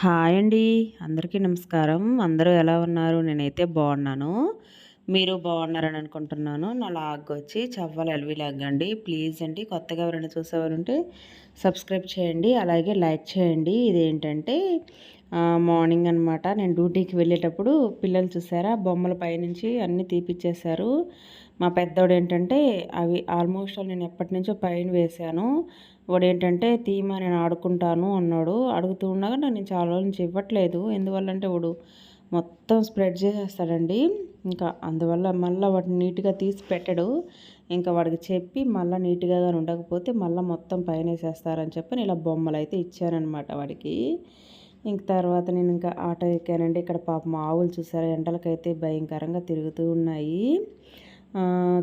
Hi అండి. అందరికీ నమస్కారం. అందరూ ఎలా ఉన్నారు? నేనైతే బాగున్నాను. మీరు బాగున్నారని అనుకుంటున్నాను. నా లాగ్ వచ్చి చవ్వాలి అలవి లాగ్ అండి. ప్లీజ్ అండి కొత్తగా ఎవరైనా చూసేవారుంటే సబ్స్క్రైబ్ చేయండి. అలాగే లైక్ చేయండి. ఇదేంటంటే మార్నింగ్ అనమాట నేను డ్యూటీకి వెళ్ళేటప్పుడు పిల్లలు చూసారా? బొమ్మల పైనుంచి అన్నీ తీపిచ్చేశారు. మా పెద్దోడు ఏంటంటే అవి ఆల్మోస్ట్ నేను ఎప్పటి నుంచో పైన వేశాను. వాడు ఏంటంటే తీమా నేను ఆడుకుంటాను అన్నాడు. అడుగుతూ ఉండగా నేను చాలా రోజుల నుంచి ఇవ్వట్లేదు. ఎందువల్ల అంటే వాడు మొత్తం స్ప్రెడ్ చేసేస్తాడండి. ఇంకా అందువల్ల మళ్ళీ వాటిని నీట్గా తీసి పెట్టడు. ఇంకా వాడికి చెప్పి మళ్ళీ నీట్గా ఉండకపోతే మళ్ళీ మొత్తం పైన వేసేస్తారని చెప్పి నేను ఇలా బొమ్మలు అయితే ఇచ్చానమాట వాడికి. ఇంక తర్వాత నేను ఇంకా ఆటో ఎక్కానండి. ఇక్కడ పాపం ఆవులు చూసారా? ఎండలకైతే భయంకరంగా తిరుగుతూ ఉన్నాయి.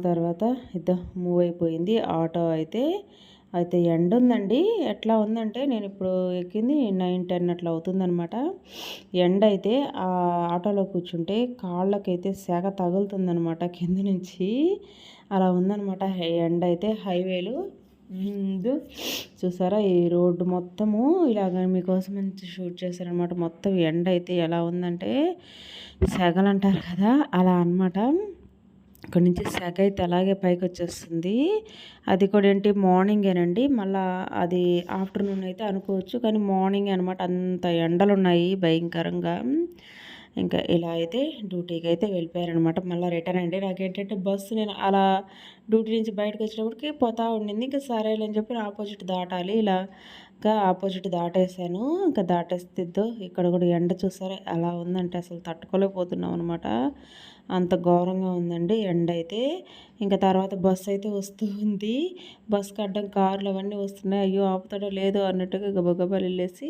తర్వాత ఇద్దరు మూవ్ అయిపోయింది. ఆటో అయితే అయితే ఎండ ఉందండి. ఎట్లా ఉందంటే నేను ఇప్పుడు ఎక్కింది నైన్ టెన్ అట్లా అవుతుందనమాట ఎండ అయితే ఆ ఆటోలో కూర్చుంటే కాళ్ళకైతే శాఖ తగులుతుందనమాట కింద నుంచి. అలా ఉందనమాట ఎండ అయితే హైవేలు. చూసారా ఈ రోడ్డు మొత్తము ఇలాగ మీకోసం మంచి షూట్ చేశారనమాట మొత్తం ఎండ అయితే ఎలా ఉందంటే సెగలు అంటారు కదా అలా అనమాట ఇక్కడ నుంచి సెగ అయితే అలాగే పైకి వచ్చేస్తుంది. అది కూడా ఏంటి మార్నింగేనండి మళ్ళీ అది ఆఫ్టర్నూన్ అయితే అనుకోవచ్చు. కానీ మార్నింగ్ అనమాట అంత ఎండలు ఉన్నాయి భయంకరంగా. ఇంకా ఇలా అయితే డ్యూటీకి అయితే వెళ్ళిపోయారనమాట మళ్ళీ రిటర్న్ అండి. నాకేంటంటే బస్సు నేను అలా డ్యూటీ నుంచి బయటకు వచ్చేటప్పటికి పోతా ఉండింది. ఇంకా సరేలేని చెప్పి ఆపోజిట్ దాటాలి. ఇలా ఇంకా ఆపోజిట్ దాటేసాను ఇంకా దాటేస్తే ఇక్కడ కూడా ఎండ చూసారా అలా ఉందంటే అసలు తట్టుకోలేకపోతున్నాం అనమాట అంత ఘోరంగా ఉందండి. ఎండ అయితే ఇంకా తర్వాత బస్సు అయితే వస్తూ ఉంది. బస్కి అడ్డం కార్లు అవన్నీ వస్తున్నాయి. అయ్యో ఆపుతాడో లేదో అన్నట్టుగా గబగబా వెళ్ళేసి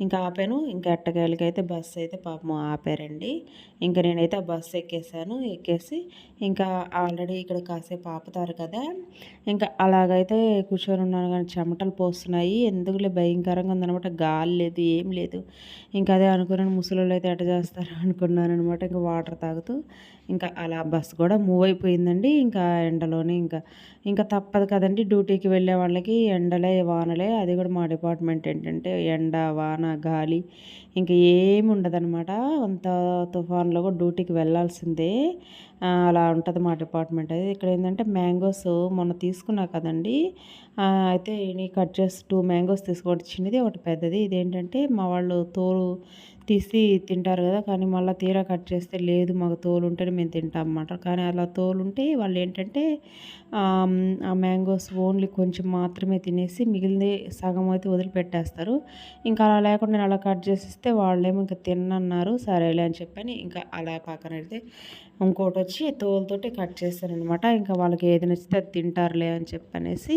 ఇంకా ఆపాను. ఇంకా ఎట్టగాయలకి అయితే బస్సు అయితే పాపం ఆపారండి. ఇంకా నేనైతే ఆ బస్సు ఎక్కేసాను ఎక్కేసి ఇంకా ఆల్రెడీ ఇక్కడ కాసేపు ఆపుతారు కదా. ఇంకా అలాగైతే కూర్చొని ఉన్నాను కానీ చెమటలు పోస్తున్నాయి. ఎందుకులే భయంకరంగా ఉందనమాట గాలి లేదు ఏం లేదు. ఇంకా అదే అనుకున్నాను ముసలి అయితే ఎట చేస్తారు అనుకున్నాను అనమాట ఇంకా వాటర్ తాగుతూ ఇంకా అలా బస్సు కూడా మూవ్ అయిపోయిందండి. ఇంకా ఎండలోనే ఇంకా ఇంకా తప్పదు కదండి డ్యూటీకి వెళ్ళే వాళ్ళకి ఎండలే వానలే. అది కూడా మా డిపార్ట్మెంట్ ఏంటంటే ఎండ వాన గాలి ఇంకా ఏమి ఉండదనమాట అంత తుఫాన్లో కూడా డ్యూటీకి వెళ్ళాల్సిందే. అలా ఉంటుంది మా డిపార్ట్మెంట్. అది ఇక్కడ ఏంటంటే మ్యాంగోస్ మొన్న తీసుకున్నా కదండి. అయితే నీ కట్ చేసి టూ మ్యాంగోస్ తీసుకొని చిన్నది ఒకటి పెద్దది. ఇదేంటంటే మా వాళ్ళు తోలు తీసి తింటారు కదా కానీ మళ్ళీ తీరా కట్ చేస్తే లేదు మాకు తోలు ఉంటేనే మేము తింటాం అన్నమాట కానీ అలా తోలు ఉంటే వాళ్ళు ఏంటంటే ఆ మ్యాంగోస్ ఓన్లీ కొంచెం మాత్రమే తినేసి మిగిలింది సగం అయితే వదిలిపెట్టేస్తారు. ఇంకా అలా లేకుండా నేను అలా కట్ చేసిస్తే వాళ్ళేమో ఇంకా తిన్నన్నారు సరేలే అని చెప్పని ఇంకా అలా పక్కన అయితే ఇంకోటి వచ్చి తోలుతోటి కట్ చేస్తారనమాట ఇంకా వాళ్ళకి ఏది నచ్చితే అది తింటారులే అని చెప్పనేసి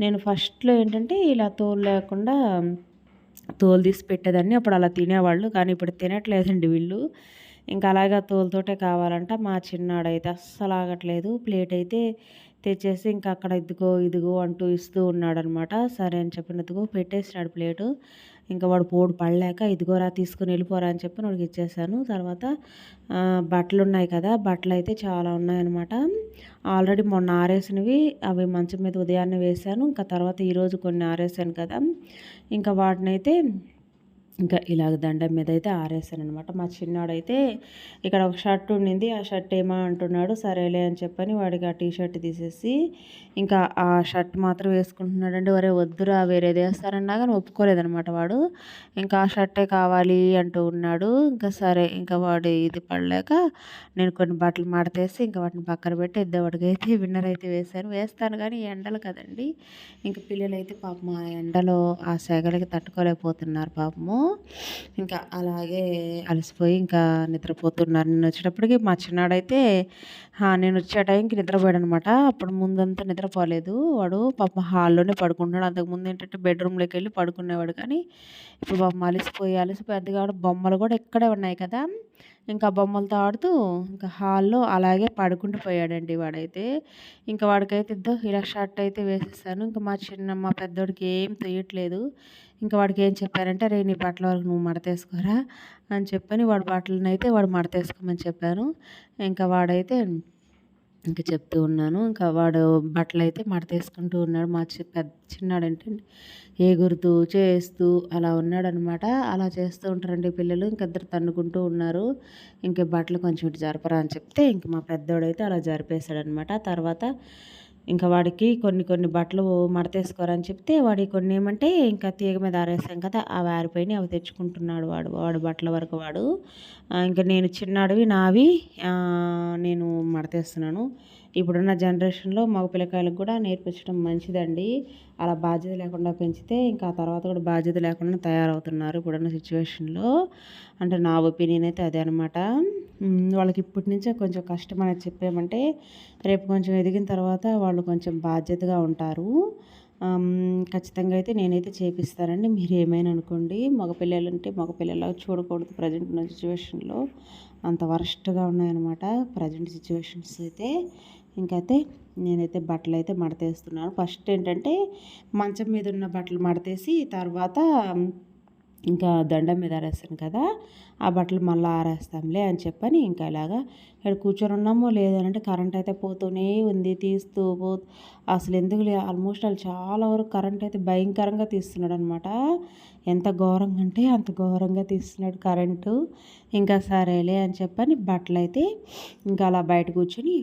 నేను ఫస్ట్లో ఏంటంటే ఇలా తోలు లేకుండా తోలు తీసి పెట్టేదాన్ని. అప్పుడు అలా తినేవాళ్ళు కానీ ఇప్పుడు తినట్లేదండి వీళ్ళు. ఇంకా అలాగే తోలుతోటే కావాలంట. మా చిన్నాడైతే అస్సలు ఆగట్లేదు. ప్లేట్ అయితే తెచ్చేసి ఇంకా అక్కడ ఇదిగో ఇదిగో అంటూ ఇస్తూ ఉన్నాడనమాట. సరే అని చెప్పినందుకు పెట్టేసినాడు ప్లేటు. ఇంకా వాడు పోడు పడలేక ఇదిగోరా తీసుకుని వెళ్ళిపోరా అని చెప్పి వాడికి ఇచ్చేసాను. తర్వాత బట్టలు ఉన్నాయి కదా బట్టలు అయితే చాలా ఉన్నాయన్నమాట. ఆల్రెడీ మొన్న ఆరేసినవి అవి మంచం మీద ఉదయాన్నే వేసాను ఇంకా తర్వాత ఈరోజు కొన్ని ఆరేసాను కదా. ఇంకా వాటినైతే ఇంకా ఇలాగ దండం మీద అయితే ఆరేసాను అనమాట మా చిన్నాడైతే ఇక్కడ ఒక షర్ట్ ఉండింది. ఆ షర్ట్ ఏమో అంటున్నాడు సరేలే అని చెప్పని వాడికి ఆ టీ షర్ట్ తీసేసి ఇంకా ఆ షర్ట్ మాత్రం వేసుకుంటున్నాడండి వరే వద్దురా వేరేది వేస్తారన్నా కానీ ఒప్పుకోలేదనమాట వాడు. ఇంకా ఆ షర్టే కావాలి అంటూ ఉన్నాడు. ఇంకా సరే ఇంకా వాడు ఇది పడలేక నేను కొన్ని బట్టలు మాడతేసి ఇంకా వాటిని పక్కన పెట్టి ఇద్దవాడికి అయితే విన్నర్ అయితే వేశాను. వేస్తాను కానీ ఎండలు కదండి. ఇంకా పిల్లలు అయితే పాపం ఆ ఎండలో ఆ సెగలకి తట్టుకోలేకపోతున్నారు పాపము. ఇంకా అలాగే అలసిపోయి ఇంకా నిద్రపోతున్నారు. నేను వచ్చేటప్పటికి మా చిన్నాడైతే నేను వచ్చే టైంకి నిద్రపోయాడు అనమాట అప్పుడు ముందంతా నిద్రపోలేదు. వాడు పాప హాల్లోనే పడుకుంటున్నాడు. అంతకుముందు ఏంటంటే బెడ్రూమ్లోకి వెళ్ళి పడుకునేవాడు. కానీ ఇప్పుడు పాపం అలసిపోయి అలసిపోయి అది కాబట్టి బొమ్మలు కూడా ఇక్కడే ఉన్నాయి కదా. ఇంకా బొమ్మలతో ఆడుతూ ఇంకా హాల్లో అలాగే పడుకుంటూ పోయాడండి వాడైతే. ఇంకా వాడికైతే ఇద్దో ఇలా షర్ట్ అయితే వేసేసాను ఇంకా మా చిన్న మా పెద్దోడికి ఏం తెలియట్లేదు ఇంకా వాడికి ఏం చెప్పారంటే రే నీ బట్టల వరకు నువ్వు మడతేసుకోరా అని చెప్పని వాడి బట్టలను అయితే వాడు మడతేసుకోమని చెప్పాను. ఇంకా వాడైతే ఇంకా చెప్తూ ఉన్నాను. ఇంకా వాడు బట్టలు అయితే మడతేసుకుంటూ ఉన్నాడు. మా చి పెద్ద చిన్నాడు అంటే ఎగురుతూ చేస్తూ అలా ఉన్నాడనమాట. అలా చేస్తూ ఉంటారండి పిల్లలు. ఇంక ఇద్దరు తన్నుకుంటూ ఉన్నారు. ఇంక బట్టలు కొంచెం ఇటు జరపరా అని చెప్తే ఇంక మా పెద్దోడైతే అలా జరిపేశాడనమాట. తర్వాత ఇంకా వాడికి కొన్ని కొన్ని బట్టలు మడతేసుకోరని చెప్తే వాడి కొన్ని ఏమంటే ఇంకా తీగ మీద ఆరేసాం కదా అవి ఆరిపోయినాయి అవి తెచ్చుకుంటున్నాడు వాడు వాడు బట్టల వరకు వాడు. ఇంకా నేను చిన్నాడివి నావి నేను మడతేస్తున్నాను. ఇప్పుడున్న జనరేషన్లో మగ పిల్లకాయలకు కూడా నేర్పించడం మంచిదండి. అలా బాధ్యత లేకుండా పెంచితే ఇంకా తర్వాత కూడా బాధ్యత లేకుండా తయారవుతున్నారు ఇప్పుడున్న సిచ్యువేషన్లో. అంటే నా ఒపీనియన్ అయితే అదే అనమాట వాళ్ళకి ఇప్పటి నుంచే కొంచెం కష్టం అనేది చెప్పామంటే రేపు కొంచెం ఎదిగిన తర్వాత వాళ్ళు కొంచెం బాధ్యతగా ఉంటారు. ఖచ్చితంగా అయితే నేనైతే చేపిస్తానండి. మీరు ఏమైనా అనుకోండి మగపిల్లలు అంటే మగపిల్లలా చూడకూడదు ప్రజెంట్ ఉన్న సిచ్యువేషన్లో. అంత వరస్ట్గా ఉన్నాయన్నమాట ప్రజెంట్ సిచ్యువేషన్స్ అయితే. ఇంకైతే నేనైతే బట్టలు అయితే మడతేస్తున్నాను. ఫస్ట్ ఏంటంటే మంచం మీద ఉన్న బట్టలు మడతేసి తర్వాత ఇంకా దండం మీద ఆరేస్తాను కదా ఆ బట్టలు మళ్ళీ ఆరేస్తాంలే అని చెప్పని ఇంకా ఇలాగా ఇక్కడ కూర్చొని ఉన్నామో లేదనంటే కరెంట్ అయితే పోతూనే ఉంది తీస్తూ పో అసలు ఎందుకు ఆల్మోస్ట్ వాళ్ళు చాలా వరకు కరెంట్ అయితే భయంకరంగా తీస్తున్నాడు అనమాట ఎంత ఘోరంగా అంటే అంత ఘోరంగా తీస్తున్నాడు కరెంటు ఇంకా సరేలే అని చెప్పని బట్టలు అయితే ఇంకా అలా బయట కూర్చొని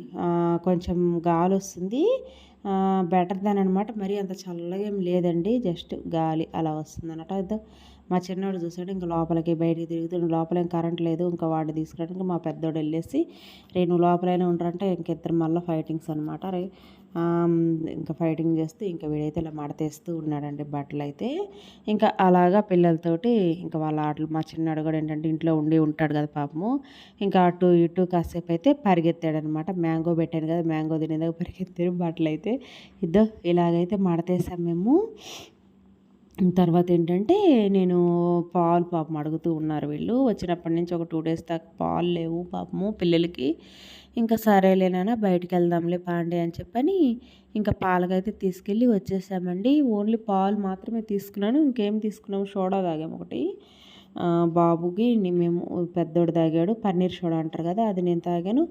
కొంచెం గాలి వస్తుంది. బెటర్ దాని అనమాట మరి అంత చల్లగా ఏం లేదండి జస్ట్ గాలి అలా వస్తుంది అనమాట మా చిన్నవాడు చూసాడు ఇంకా లోపలికి బయటికి తిరుగుతుండే లోపల కరెంట్ లేదు ఇంకా వాడు తీసుకురావడానికి మా పెద్దోడు వెళ్ళేసి రేణు లోపలైనా ఉంటారంటే ఇంకిద్దరు మళ్ళీ ఫైటింగ్స్ అనమాట రే ఇంకా ఫైటింగ్ చేస్తూ ఇంకా వీడైతే ఇలా మడతేస్తూ ఉన్నాడండి బట్టలు అయితే. ఇంకా అలాగా పిల్లలతోటి ఇంకా వాళ్ళ ఆటలు మా చిన్నాడు కూడా ఏంటంటే ఇంట్లో ఉండి ఉంటాడు కదా పాపము. ఇంకా అటు ఇటు కాసేపు అయితే పరిగెత్తాడనమాట మ్యాంగో పెట్టాను కదా మ్యాంగో తినేదాకా పరిగెత్తారు బట్టలు అయితే. ఇద్దో ఇలాగైతే మడతేసాం మేము. తర్వాత ఏంటంటే నేను పాలు పాపం అడుగుతూ ఉన్నారు వీళ్ళు. వచ్చినప్పటి నుంచి ఒక టూ డేస్ దాకా పాలు లేవు పాపము. పిల్లలకి ఇంకా సరేలేనా బయటికి వెళ్దాంలే పాండే అని చెప్పని ఇంకా పాలకైతే తీసుకెళ్ళి వచ్చేసామండి. ఓన్లీ పాలు మాత్రమే తీసుకున్నాను. ఇంకేం తీసుకున్నాము? సోడా తాగాము ఒకటి. బాబుకి మేము పెద్దోడు తాగాడు పన్నీర్ సోడా అంటారు కదా అది నేను తాగాను.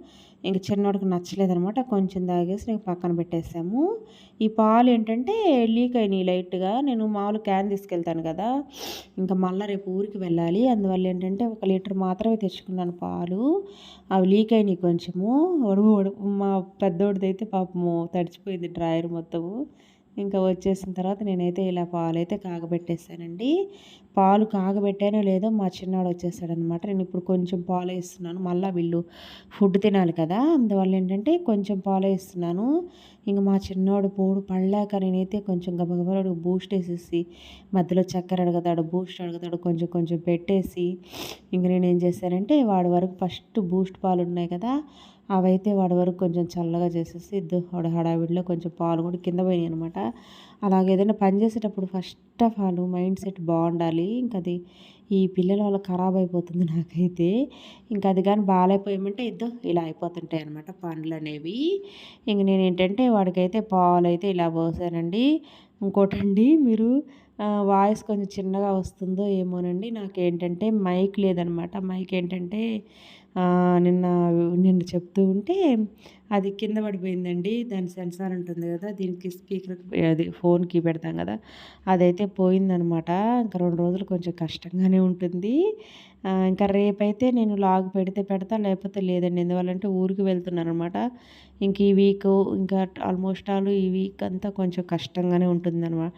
ఇంక చిన్నోడికి నచ్చలేదనమాట కొంచెం తాగేసి నేను పక్కన పెట్టేసాము. ఈ పాలు ఏంటంటే లీక్ అయినాయి లైట్గా నేను మామూలు క్యాన్ తీసుకెళ్తాను కదా ఇంకా మళ్ళీ రేపు ఊరికి వెళ్ళాలి. అందువల్ల ఏంటంటే ఒక లీటర్ మాత్రమే తెచ్చుకున్నాను పాలు. అవి లీక్ అయినాయి కొంచెము. ఒడుపు ఒడుపు మా పెద్దోడిదైతే పాపము తడిచిపోయింది డ్రాయర్ మొత్తము. ఇంకా వచ్చేసిన తర్వాత నేనైతే ఇలా పాలు అయితే కాగబెట్టేసానండి. పాలు కాగబెట్టానో లేదో మా చిన్నాడు వచ్చేసాడనమాట. నేను ఇప్పుడు కొంచెం పాలు వేస్తున్నాను మళ్ళీ వీళ్ళు ఫుడ్ తినాలి కదా అందువల్ల ఏంటంటే కొంచెం పాలు వేస్తున్నాను ఇంకా మా చిన్నోడు పోడు పడలేక నేనైతే కొంచెం గబగబడు బూస్ట్ వేసేసి మధ్యలో చక్కెర అడుగుతాడు బూస్ట్ అడుగుతాడు కొంచెం కొంచెం పెట్టేసి ఇంక నేను ఏం చేశానంటే వాడి వరకు ఫస్ట్ బూస్ట్ పాలు ఉన్నాయి కదా అవైతే వాడి వరకు కొంచెం చల్లగా చేసేసి ఇద్దరు హడ హడావిడిలో కొంచెం పాలు కూడా కింద పోయినాయి అనమాట అలాగే ఏదైనా పని చేసేటప్పుడు first of all mind set బాగుండాలి. ఇంకా అది ఈ పిల్లల వల్ల ఖరాబ్ అయిపోతుంది నాకైతే. ఇంకా అది కానీ బాగాలేకపోయామంటే ఇద్దో ఇలా అయిపోతుంటాయి అనమాట పనులు అనేవి. ఇంక నేను ఏంటంటే వాడికైతే పాలు అయితే ఇలా పోసానండి. ఇంకోటండి మీరు వాయిస్ కొంచెం చిన్నగా వస్తుందో ఏమోనండి. నాకు ఏంటంటే మైక్ లేదనమాట మైక్ ఏంటంటే నిన్న నిన్న చెప్తూ ఉంటే అది కింద పడిపోయిందండి. దాని సెన్సార్ ఉంటుంది కదా దీనికి స్పీకర్ అది ఫోన్కి పెడతాం కదా అదైతే పోయిందనమాట. ఇంకా రెండు రోజులు కొంచెం కష్టంగానే ఉంటుంది. ఇంకా రేపైతే నేను లాగ్ పెడితే పెడతా లేకపోతే లేదండి. ఎందువల్లంటే ఊరికి వెళ్తున్నాను అనమాట ఇంక ఈ వీక్ ఇంకా ఆల్మోస్ట్ ఆల్ ఈ వీక్ అంతా కొంచెం కష్టంగానే ఉంటుందన్నమాట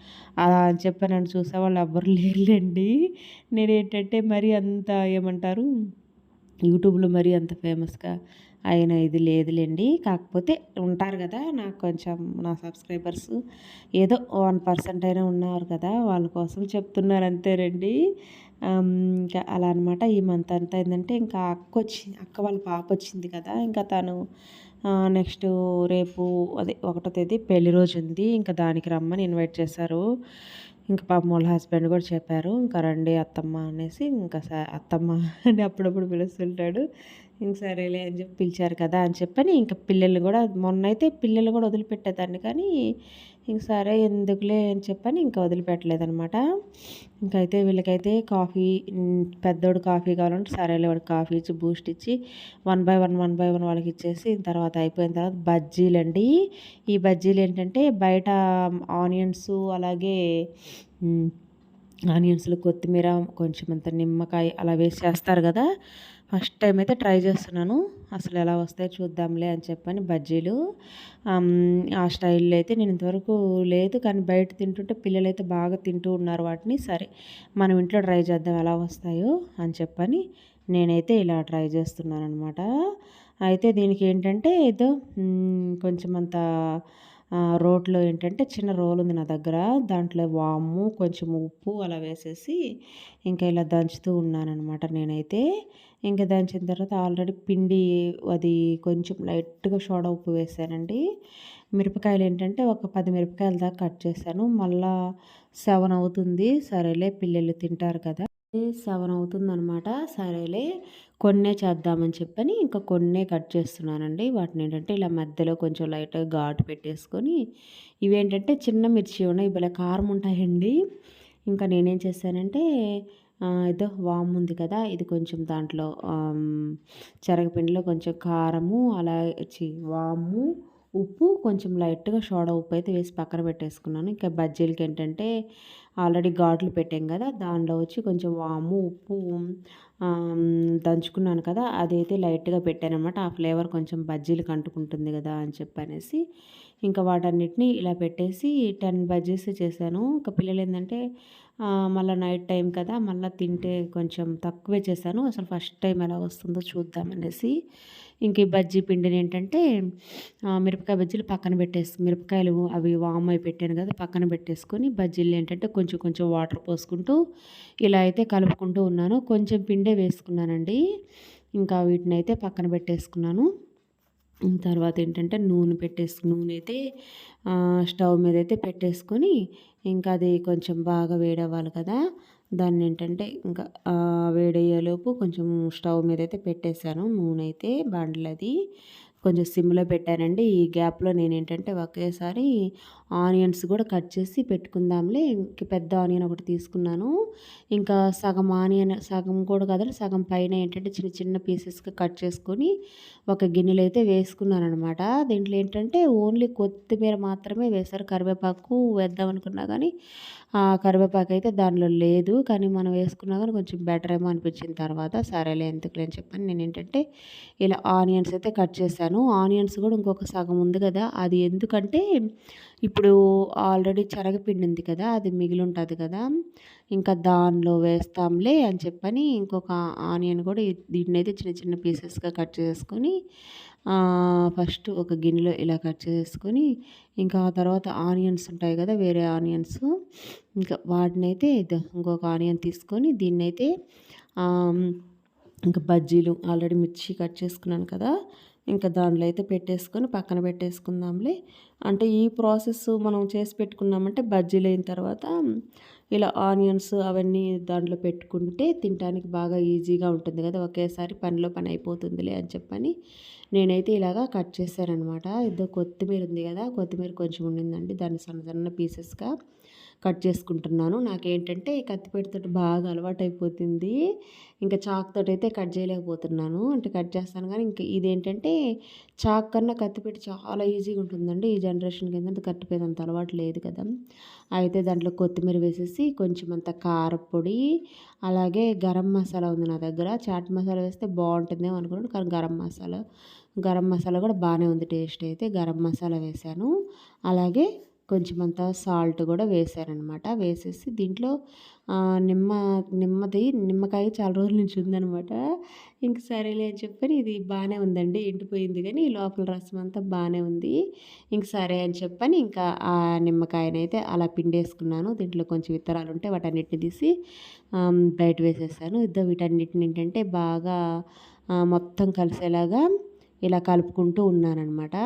అలా అని చెప్పి నన్ను చూసే వాళ్ళు ఎవ్వరు లేరులేండి. నేను ఏంటంటే మరీ అంత ఏమంటారు యూట్యూబ్లో మరీ అంత ఫేమస్గా అయిన ఇది లేదులేండి. కాకపోతే ఉంటారు కదా నాకు కొంచెం నా సబ్స్క్రైబర్స్ ఏదో వన్ పర్సెంట్ అయినా ఉన్నారు కదా వాళ్ళ కోసం చెప్తున్నారు అంతేనండి. ఇంకా అలా అనమాట ఈ మంత్ అంతా ఏంటంటే ఇంకా అక్క వచ్చింది అక్క వాళ్ళ పాప వచ్చింది కదా ఇంకా తను నెక్స్ట్ రేపు అదే ఒకటో తేదీ పెళ్ళి రోజు ఉంది. ఇంకా దానికి రమ్మని ఇన్వైట్ చేశారు. ఇంకా పాపం వాళ్ళ హస్బెండ్ కూడా చెప్పారు ఇంకా రండి అత్తమ్మ అనేసి ఇంకా అత్తమ్మ అని అప్పుడప్పుడు పిలుస్తుంటాడు. ఇంక సరేలే అని చెప్పి పిలిచారు కదా అని చెప్పని ఇంకా పిల్లలు కూడా మొన్న అయితే పిల్లలు కూడా వదిలిపెట్టేదాన్ని కానీ ఇంక సరే ఎందుకులే అని చెప్పని ఇంకా వదిలిపెట్టలేదనమాట. ఇంకైతే వీళ్ళకైతే కాఫీ పెద్దోడు కాఫీ కావాలంటే సరేలే వాడు కాఫీ ఇచ్చి బూస్ట్ ఇచ్చి one by one one by one వాళ్ళకి ఇచ్చేసి తర్వాత అయిపోయిన తర్వాత బజ్జీలండి ఈ బజ్జీలు ఏంటంటే బయట ఆనియన్స్ అలాగే ఆనియన్స్లో కొత్తిమీర కొంచెం అంత నిమ్మకాయ అలా వేసి చేస్తారు కదా. ఫస్ట్ టైం అయితే ట్రై చేస్తున్నాను. అసలు ఎలా వస్తాయో చూద్దాంలే అని చెప్పని బజ్జీలు. ఆ స్టైల్లో అయితే నేను ఇంతవరకు లేదు. కానీ బయట తింటుంటే పిల్లలు అయితే బాగా తింటూ ఉన్నారు వాటిని. సరే మనం ఇంట్లో ట్రై చేద్దాం ఎలా వస్తాయో అని చెప్పని నేనైతే ఇలా ట్రై చేస్తున్నాను అనమాట అయితే దీనికి ఏంటంటే ఏదో కొంచెం అంత రోట్లో ఏంటంటే చిన్న రోల్ ఉంది నా దగ్గర. దాంట్లో వాము కొంచెం ఉప్పు అలా వేసేసి ఇంకా ఇలా దంచుతూ ఉన్నానమాట నేనైతే. ఇంకా దంచిన తర్వాత ఆల్రెడీ పిండి అది కొంచెం లైట్గా సోడా ఉప్పు వేసానండి. మిరపకాయలు ఏంటంటే ఒక పది మిరపకాయల దాకా కట్ చేశాను. మళ్ళా సెవెన్ అవుతుంది. సరేలే పిల్లలు తింటారు కదా. సెవెన్ అవుతుంది అనమాట సరేలే కొన్నే చేద్దామని చెప్పని ఇంకా కొన్నే కట్ చేస్తున్నానండి. వాటిని ఏంటంటే ఇలా మధ్యలో కొంచెం లైట్గా ఘాటు పెట్టేసుకొని ఇవేంటంటే చిన్న మిర్చి ఉన్నాయి. ఇలా కారం ఉంటాయండి. ఇంకా నేనేం చేశానంటే ఏదో వామ్ ఉంది కదా ఇది కొంచెం దాంట్లో శనగపిండిలో కొంచెం కారము అలా వాము ఉప్పు కొంచెం లైట్గా సోడా ఉప్పు అయితే వేసి పక్కన పెట్టేసుకున్నాను. ఇంకా బజ్జీలకి ఏంటంటే ఆల్రెడీ ఘాట్లు పెట్టాం కదా దానిలో వచ్చి కొంచెం వాము ఉప్పు దంచుకున్నాను కదా అదైతే లైట్గా పెట్టాను అనమాట ఆ ఫ్లేవర్ కొంచెం బజ్జీలకు అంటుకుంటుంది కదా అని చెప్పనేసి ఇంకా వాటన్నిటిని ఇలా పెట్టేసి టెన్ బజ్జీస్ చేశాను. ఇంకా పిల్లలు ఏంటంటే మళ్ళీ నైట్ టైం కదా మళ్ళీ తింటే కొంచెం తక్కువే చేశాను. అసలు ఫస్ట్ టైం ఎలా వస్తుందో చూద్దామనేసి ఇంక ఈ బజ్జీ పిండిని ఏంటంటే మిరపకాయ బజ్జీలు పక్కన పెట్టేసి మిరపకాయలు అవి వామ్ అయి పెట్టాను కదా పక్కన పెట్టేసుకొని బజ్జీలు ఏంటంటే కొంచెం కొంచెం వాటర్ పోసుకుంటూ ఇలా అయితే కలుపుకుంటూ ఉన్నాను. కొంచెం పిండే వేసుకున్నానండి. ఇంకా వీటిని అయితే పక్కన పెట్టేసుకున్నాను. తర్వాత ఏంటంటే నూనె పెట్టేసి నూనె అయితే స్టవ్ మీద అయితే పెట్టేసుకొని ఇంకా అది కొంచెం బాగా వేడవ్వాలి కదా. దాన్ని ఏంటంటే ఇంకా వేడయ్యేలోపు కొంచెం స్టవ్ మీద అయితే పెట్టేశాను. నూనె అయితే బండ్లది. కొంచెం సిమ్లో పెట్టానండి. ఈ గ్యాప్లో నేను ఏంటంటే ఒకేసారి ఆనియన్స్ కూడా కట్ చేసి పెట్టుకుందాంలే. ఇంక పెద్ద ఆనియన్ ఒకటి తీసుకున్నాను. ఇంకా సగం ఆనియన్ సగం కూడా కదలే సగం పైన ఏంటంటే చిన్న చిన్న పీసెస్గా కట్ చేసుకొని ఒక గిన్నెలో అయితే వేసుకున్నాను అనమాట దీంట్లో ఏంటంటే ఓన్లీ కొత్తిమీర మాత్రమే వేశారు. కరివేపాకు వేద్దాం అనుకున్నా కానీ కరివేపాకు అయితే దానిలో లేదు. కానీ మనం వేసుకున్నా కానీ కొంచెం బెటర్ ఏమో అనిపించిన తర్వాత సరేలే ఎందుకులే అని చెప్పని నేను ఏంటంటే ఇలా ఆనియన్స్ అయితే కట్ చేశాను. ఆనియన్స్ కూడా ఇంకొక సగం ఉంది కదా అది ఎందుకంటే ఇప్పుడు ఆల్రెడీ చెరగపిండి ఉంది కదా అది మిగిలి ఉంటుంది కదా ఇంకా దానిలో వేస్తాంలే అని చెప్పని ఇంకొక ఆనియన్ కూడా దీన్ని అయితే చిన్న చిన్న పీసెస్గా కట్ చేసుకొని ఫస్ట్ ఒక గిన్నెలో ఇలా కట్ చేసుకొని ఇంకా ఆ తర్వాత ఆనియన్స్ ఉంటాయి కదా వేరే ఆనియన్స్. ఇంకా వాటినైతే ఇంకొక ఆనియన్ తీసుకొని దీన్నైతే ఇంకా బజ్జీలు ఆల్రెడీ మిర్చి కట్ చేసుకున్నాను కదా ఇంకా దాంట్లో అయితే పెట్టేసుకొని పక్కన పెట్టేసుకుందాంలే. అంటే ఈ ప్రాసెస్ మనం చేసి పెట్టుకున్నామంటే బజ్జీలు అయిన తర్వాత ఇలా ఆనియన్స్ అవన్నీ దాంట్లో పెట్టుకుంటే తినడానికి బాగా ఈజీగా ఉంటుంది కదా ఒకేసారి పనిలో పని అయిపోతుందిలే అని చెప్పని. నేనైతే ఇలాగా కట్ చేశానమాట ఇద్దరు కొత్తిమీర ఉంది కదా కొత్తిమీర కొంచెం ఉండిందండి. దాన్ని సన్న సన్న పీసెస్గా కట్ చేసుకుంటున్నాను. నాకేంటంటే కత్తిపేటతో బాగా అలవాటు అయిపోతుంది ఇంకా చాక్తో అయితే కట్ చేయలేకపోతున్నాను. అంటే కట్ చేస్తాను కానీ ఇంకా ఇదేంటంటే చాక్ కన్నా కత్తిపేట చాలా ఈజీగా ఉంటుందండి. ఈ జనరేషన్ కింద కత్తిపేట అంత అలవాటు లేదు కదా. అయితే దాంట్లో కొత్తిమీర వేసేసి కొంచెం అంత కారపొడి అలాగే గరం మసాలా ఉంది నా దగ్గర. చాట్ మసాలా వేస్తే బాగుంటుందేమో అనుకున్నాను కానీ గరం మసాలా గరం మసాలా కూడా బాగానే ఉంది టేస్ట్ అయితే. గరం మసాలా వేసాను. అలాగే కొంచెం అంత సాల్ట్ కూడా వేసారనమాట వేసేసి దీంట్లో నిమ్మ నిమ్మది నిమ్మకాయ చాలా రోజుల నుంచి ఉందనమాట ఇంక సరేలే అని చెప్పని ఇది బాగానే ఉందండి. ఎండిపోయింది కానీ లోపల రసం అంతా బాగానే ఉంది. ఇంక సరే అని చెప్పని ఇంకా ఆ నిమ్మకాయనైతే అలా పిండేసుకున్నాను. దీంట్లో కొంచెం విత్తనాలు ఉంటే వాటన్నిటిని తీసి బయట వేసేసాను. ఇద్దరు వీటన్నిటిని ఏంటంటే బాగా మొత్తం కలిసేలాగా ఇలా కలుపుకుంటూ ఉన్నానన్నమాట.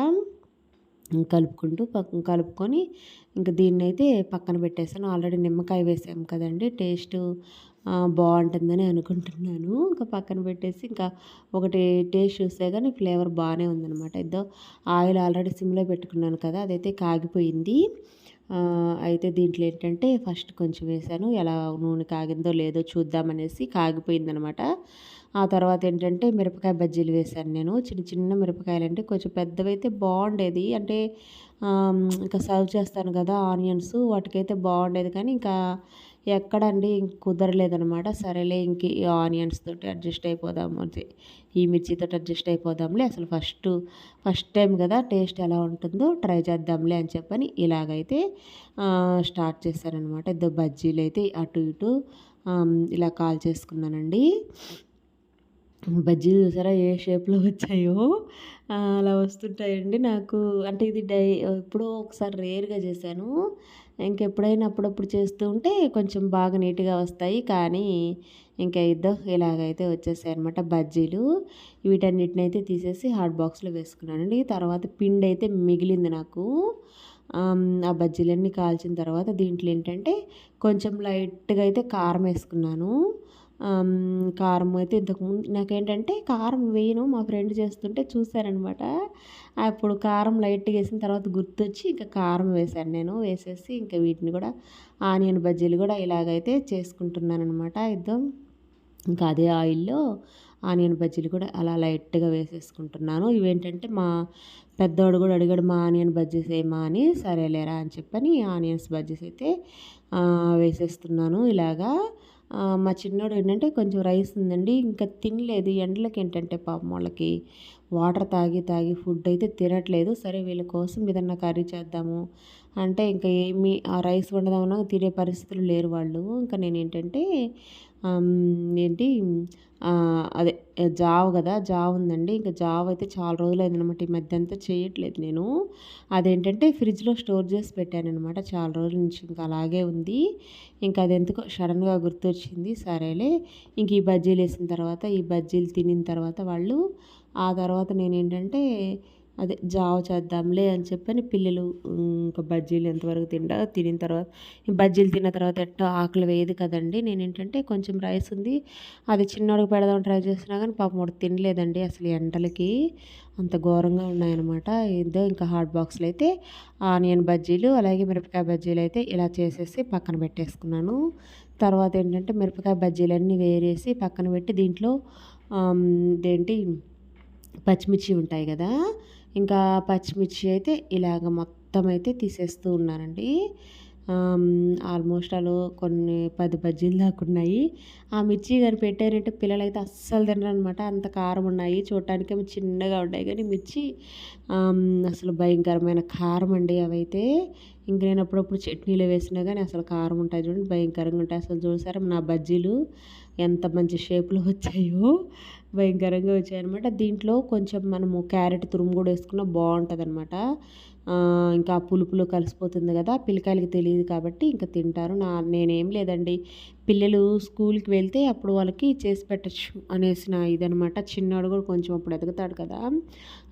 కలుపుకుంటూ కలుపుకొని ఇంకా దీన్ని అయితే పక్కన పెట్టేసాను ఆల్రెడీ నిమ్మకాయ వేసాం కదండి. టేస్ట్ బాగుంటుందని అనుకుంటున్నాను. ఇంకా పక్కన పెట్టేసి ఇంకా ఒకటి టేస్ట్ చూస్తే కానీ ఫ్లేవర్ బాగానే ఉందనమాట ఏదో ఆయిల్ ఆల్రెడీ సిమ్లో పెట్టుకున్నాను కదా అదైతే కాగిపోయింది. అయితే దీంట్లో ఏంటంటే ఫస్ట్ కొంచెం వేసాను. ఎలా నూనె కాగిందో లేదో చూద్దామనేసి కాగిపోయిందనమాట ఆ తర్వాత ఏంటంటే మిరపకాయ బజ్జీలు వేశాను నేను. చిన్న చిన్న మిరపకాయలు అంటే కొంచెం పెద్దవైతే బాగుండేది. అంటే ఇంకా సర్వ్ చేస్తాను కదా ఆనియన్స్ వాటికైతే బాగుండేది కానీ ఇంకా ఎక్కడండి కుదరలేదనమాట సరేలే ఇంక ఈ ఆనియన్స్ తోటి అడ్జస్ట్ అయిపోదాం అంటే ఈ మిర్చితో అడ్జస్ట్ అయిపోదాంలే. అసలు ఫస్ట్ ఫస్ట్ టైం కదా టేస్ట్ ఎలా ఉంటుందో ట్రై చేద్దాంలే అని చెప్పని ఇలాగైతే స్టార్ట్ చేశారనమాట ఇద్దరు బజ్జీలు అయితే అటు ఇటు ఇలా కాల్ చేసుకున్నానండి. బజ్జీలు చూసారా? ఏ షేప్లో వచ్చాయో? అలా వస్తుంటాయండి. నాకు అంటే ఇది డై ఎప్పుడో ఒకసారి రేర్గా చేశాను. ఇంకెప్పుడైనా అప్పుడప్పుడు చేస్తూ ఉంటే కొంచెం బాగా నీట్గా వస్తాయి. కానీ ఇంకా ఇద్దో ఇలాగైతే వచ్చేసాయి అనమాట బజ్జీలు. వీటన్నిటిని అయితే తీసేసి హాట్ బాక్స్లో వేసుకున్నానండి. తర్వాత పిండి అయితే మిగిలింది నాకు. ఆ బజ్జీలన్నీ కాల్చిన తర్వాత దీంట్లో ఏంటంటే కొంచెం లైట్గా అయితే కారం వేసుకున్నాను. కారం అయితే ఇంతకుముందు నాకేంటంటే కారం వేయను మా ఫ్రెండ్ చేస్తుంటే చూశారనమాట. అప్పుడు కారం లైట్గా వేసిన తర్వాత గుర్తొచ్చి ఇంకా కారం వేశాను నేను. వేసేసి ఇంకా వీటిని కూడా ఆనియన్ బజ్జీలు కూడా ఇలాగైతే చేసుకుంటున్నాను అనమాట ఇద్దాం. ఇంకా అదే ఆయిల్లో ఆనియన్ బజ్జీలు కూడా అలా లైట్గా వేసేసుకుంటున్నాను. ఇవేంటంటే మా పెద్దవాడు కూడా అడిగాడు మా ఆనియన్ బజ్జీస్ ఏమా అని? సరేలేరా అని చెప్పని ఆనియన్స్ బజ్జీస్ అయితే వేసేస్తున్నాను ఇలాగా. మా చిన్నోడు ఏంటంటే కొంచెం రైస్ ఉందండి. ఇంకా తినలేదు. ఎండలకి ఏంటంటే పాపం వాళ్ళకి వాటర్ తాగి తాగి ఫుడ్ అయితే తినట్లేదు. సరే వీళ్ళ కోసం ఏదన్నా కర్రీ చేద్దాము అంటే ఇంకా ఏమి ఆ రైస్ వండదామన్నా తినే పరిస్థితులు లేరు వాళ్ళు. ఇంకా నేను ఏంటంటే ఏంటి? అదే జావ కదా జావ ఉందండి. ఇంకా జావ అయితే చాలా రోజులు అయిందనమాట ఈ మధ్య అంతా చేయట్లేదు నేను. అదేంటంటే ఫ్రిడ్జ్లో స్టోర్ చేసి పెట్టాను అనమాట చాలా రోజుల నుంచి. ఇంకా అలాగే ఉంది. ఇంకా అది ఎందుకో సడన్గా గుర్తొచ్చింది. సరేలే. ఇంక ఈ బజ్జీలు వేసిన తర్వాత ఈ బజ్జీలు తినిన తర్వాత వాళ్ళు ఆ తర్వాత నేనేంటంటే అదే జావ చేద్దాంలే అని చెప్పని పిల్లలు ఇంకా బజ్జీలు ఎంతవరకు తింటా తినిన తర్వాత బజ్జీలు తిన్న తర్వాత ఎట్టో ఆకలి వేయదు కదండి. నేను ఏంటంటే కొంచెం రైస్ ఉంది అది చిన్నోడికి పెడదాం ట్రై చేసినా కానీ పాపం వాడు తినలేదండి అసలు ఎండలకి. అంత ఘోరంగా ఉన్నాయన్నమాట. ఏదో ఇంకా హాట్ బాక్స్లు అయితే ఆనియన్ బజ్జీలు అలాగే మిరపకాయ బజ్జీలు అయితే ఇలా చేసేసి పక్కన పెట్టేసుకున్నాను. తర్వాత ఏంటంటే మిరపకాయ బజ్జీలన్నీ వేరేసి పక్కన పెట్టి దీంట్లో ఏంటి పచ్చిమిర్చి ఉంటాయి కదా ఇంకా పచ్చిమిర్చి అయితే ఇలాగ మొత్తం అయితే తీసేస్తూ ఉన్నానండి. ఆల్మోస్ట్ అలా కొన్ని పది బజ్జీలు దాకా ఉన్నాయి. ఆ మిర్చి కానీ పెట్టారంటే పిల్లలు అయితే అస్సలు తినరు అనమాట అంత కారం ఉన్నాయి. చూడటానికేమో చిన్నగా ఉన్నాయి కానీ మిర్చి అసలు భయంకరమైన కారం అండి అవైతే. ఇంక నేను అప్పుడప్పుడు చట్నీలు వేసినా కానీ అసలు కారం ఉంటాయి చూడండి భయంకరంగా ఉంటాయి. అసలు చూసారా నా బజ్జీలు? ఎంత మంచి షేప్లో వచ్చాయో భయంకరంగా వచ్చాయన్నమాట. దీంట్లో కొంచెం మనము క్యారెట్ తురుము కూడా వేసుకున్న బాగుంటుంది అనమాట ఇంకా పులుపులో కలిసిపోతుంది కదా పిల్లకాయలకి తెలియదు కాబట్టి ఇంకా తింటారు. నా నేనేం లేదండి. పిల్లలు స్కూల్కి వెళ్తే అప్పుడు వాళ్ళకి చేసి పెట్టచ్చు అనేసి నా ఇదనమాట చిన్నవాడు కూడా కొంచెం అప్పుడు ఎదుగుతాడు కదా.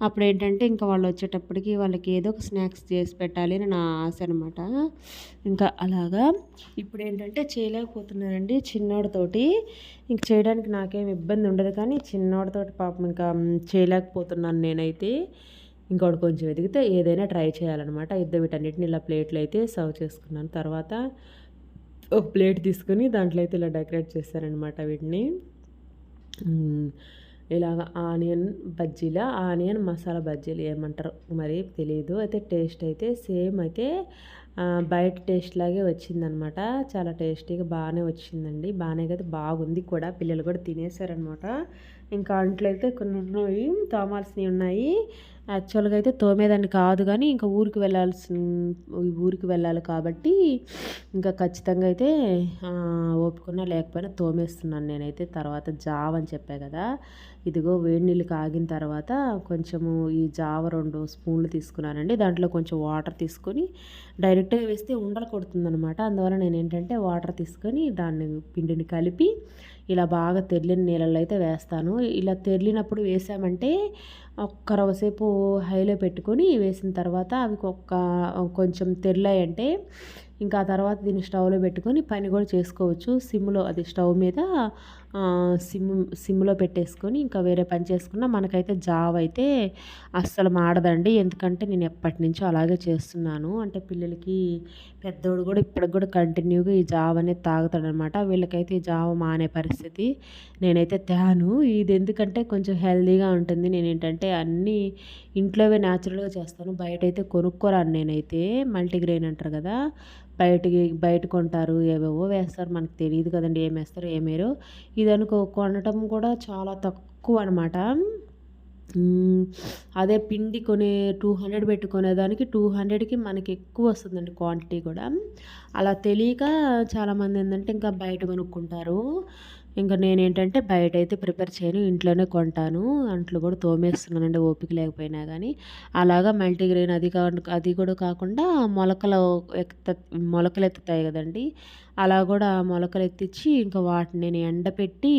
అప్పుడు ఏంటంటే ఇంకా వాళ్ళు వచ్చేటప్పటికి వాళ్ళకి ఏదో ఒక స్నాక్స్ చేసి పెట్టాలి అని నా ఆశ అనమాట ఇంకా అలాగా ఇప్పుడు ఏంటంటే చేయలేకపోతున్నానండి చిన్నోడితోటి. ఇంక చేయడానికి నాకేం ఇబ్బంది ఉండదు కానీ చిన్నోడితోటి పాపం ఇంకా చేయలేకపోతున్నాను నేనైతే. ఇంకోటి కొంచెం ఎదిగితే ఏదైనా ట్రై చేయాలన్నమాట. ఇద్దరు వీటన్నిటిని ఇలా ప్లేట్లు అయితే సర్వ్ చేసుకున్నాను. తర్వాత ఒక ప్లేట్ తీసుకొని దాంట్లో అయితే ఇలా డెకరేట్ చేశారనమాట వీటిని. ఇలాగ ఆనియన్ బజ్జీల ఆనియన్ మసాలా బజ్జీలు ఏమంటారు మరి తెలియదు అయితే టేస్ట్ అయితే సేమ్ అయితే బయట టేస్ట్ లాగే వచ్చిందనమాట చాలా టేస్టీగా బాగానే వచ్చిందండి. బాగానే కదా బాగుంది కూడా. పిల్లలు కూడా తినేసారనమాట ఇంకా అంట్లో అయితే కొన్ని ఉన్నాయి తోమాల్సినవి ఉన్నాయి. యాక్చువల్గా అయితే తోమేదాన్ని కాదు కానీ ఇంకా ఊరికి వెళ్ళాల్సిన ఊరికి వెళ్ళాలి కాబట్టి ఇంకా ఖచ్చితంగా అయితే ఓపుకున్నా లేకపోయినా తోమేస్తున్నాను నేనైతే. తర్వాత జావ అని చెప్పా కదా ఇదిగో వేడి నీళ్ళు కాగిన తర్వాత కొంచెము ఈ జావ రెండు స్పూన్లు తీసుకున్నానండి. దాంట్లో కొంచెం వాటర్ తీసుకొని డైరెక్ట్గా వేస్తే ఉండలు కొడుతుందనమాట అందువల్ల నేను ఏంటంటే వాటర్ తీసుకొని దాన్ని పిండిని కలిపి ఇలా బాగా తెర్లిన నీళ్ళల్లో అయితే వేస్తాను. ఇలా తెరిలినప్పుడు వేసామంటే ఒక్క రవసేపు హైలో పెట్టుకొని వేసిన తర్వాత అవి ఒక్క కొంచెం తెల్లాయంటే ఇంకా ఆ తర్వాత దీన్ని స్టవ్లో పెట్టుకొని పని కూడా చేసుకోవచ్చు. సిమ్లో అది స్టవ్ మీద సిమ్ సిమ్లో పెట్టేసుకొని ఇంకా వేరే పని చేసుకున్నా మనకైతే జాబ్ అయితే అస్సలు మాడదండి. ఎందుకంటే నేను ఎప్పటి నుంచో అలాగే చేస్తున్నాను. అంటే పిల్లలకి పెద్దోడు కూడా ఇప్పటికి కూడా కంటిన్యూగా ఈ జాబ్ అనేది తాగుతాడనమాట. వీళ్ళకైతే ఈ జాబ్ మానే పరిస్థితి. నేనైతే తేను. ఇది ఎందుకంటే కొంచెం హెల్దీగా ఉంటుంది. నేను ఏంటంటే అన్నీ ఇంట్లోవే న్యాచురల్గా చేస్తాను. బయట అయితే కొనుక్కోరాను నేనైతే. మల్టీగ్రెయిన్ అంటారు కదా. బయటికి బయట కొంటారు ఏవేవో వేస్తారు. మనకు తెలియదు కదండి ఏం వేస్తారు ఏమేరో ఇది అనుకో కొనటం కూడా చాలా తక్కువ అనమాట అదే పిండి కొనే టూ హండ్రెడ్ పెట్టుకునేదానికి టూ హండ్రెడ్కి మనకి ఎక్కువ వస్తుందండి క్వాంటిటీ కూడా. అలా తెలియక చాలామంది ఏంటంటే ఇంకా బయట కొనుక్కుంటారు. ఇంకా నేనేంటంటే బయట అయితే ప్రిపేర్ చేయను ఇంట్లోనే కొంటాను. అంట్లు కూడా తోమేస్తున్నానండి ఓపిక లేకపోయినా కానీ అలాగా మల్టీగ్రెయిన్ అది కా అది కూడా కాకుండా మొలకలు ఎత్త మొలకలు ఎత్తుతాయి కదండి. అలా కూడా మొలకలు ఎత్తిచ్చి ఇంకా వాటిని నేను ఎండపెట్టి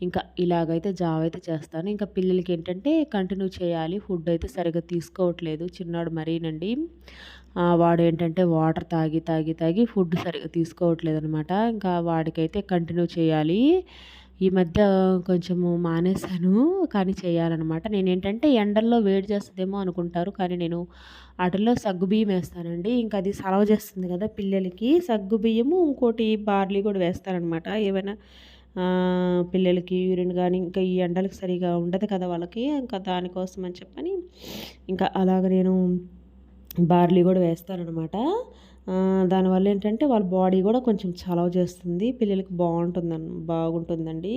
ఇంకా ఇలాగైతే జావ అయితే చేస్తాను. ఇంకా పిల్లలకి ఏంటంటే కంటిన్యూ చేయాలి. ఫుడ్ అయితే సరిగ్గా తీసుకోవట్లేదు. చిన్నాడు మరీనండి. వాడు ఏంటంటే వాటర్ తాగి తాగి తాగి ఫుడ్ సరిగ్గా తీసుకోవట్లేదు అనమాట ఇంకా వాడికైతే కంటిన్యూ చేయాలి. ఈ మధ్య కొంచెము మానేశాను కానీ చేయాలన్నమాట నేను ఏంటంటే ఎండల్లో వేడి చేస్తుందేమో అనుకుంటారు కానీ నేను వాటిల్లో సగ్గుబియ్యం వేస్తానండి. ఇంకా అది సలవ చేస్తుంది కదా పిల్లలకి. సగ్గుబియ్యము ఇంకోటి బార్లీ కూడా వేస్తారనమాట. ఏమైనా పిల్లలకి యూరిన్ కానీ ఇంకా ఈ ఎండలకు సరిగా ఉండదు కదా వాళ్ళకి ఇంకా దానికోసం అని చెప్పని ఇంకా అలాగ నేను బార్లీ కూడా వేస్తానమాట దానివల్ల ఏంటంటే వాళ్ళ బాడీ కూడా కొంచెం చలవ చేస్తుంది పిల్లలకి బాగుంటుందని బాగుంటుందండి.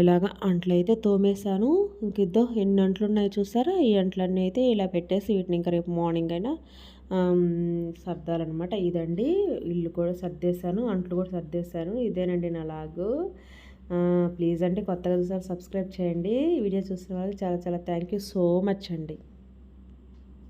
ఇలాగ అంట్లయితే తోమేశాను. ఇంక ఇద్దో ఎన్ని అంట్లు ఉన్నాయో చూసారా? ఈ అంట్లన్నీ అయితే ఇలా పెట్టేసి వీటిని ఇంకా రేపు మార్నింగ్ అయినా సర్దాలన్నమాట. ఇదండి. ఇల్లు కూడా సర్దేశాను. అంట్లు కూడా సర్దేశాను. ఇదేనండి నా లాగు. ప్లీజ్ అండి కొత్తగా చూసారు సబ్స్క్రైబ్ చేయండి. వీడియో చూసిన వాళ్ళకి చాలా చాలా థ్యాంక్ యూ సో మచ్ అండి.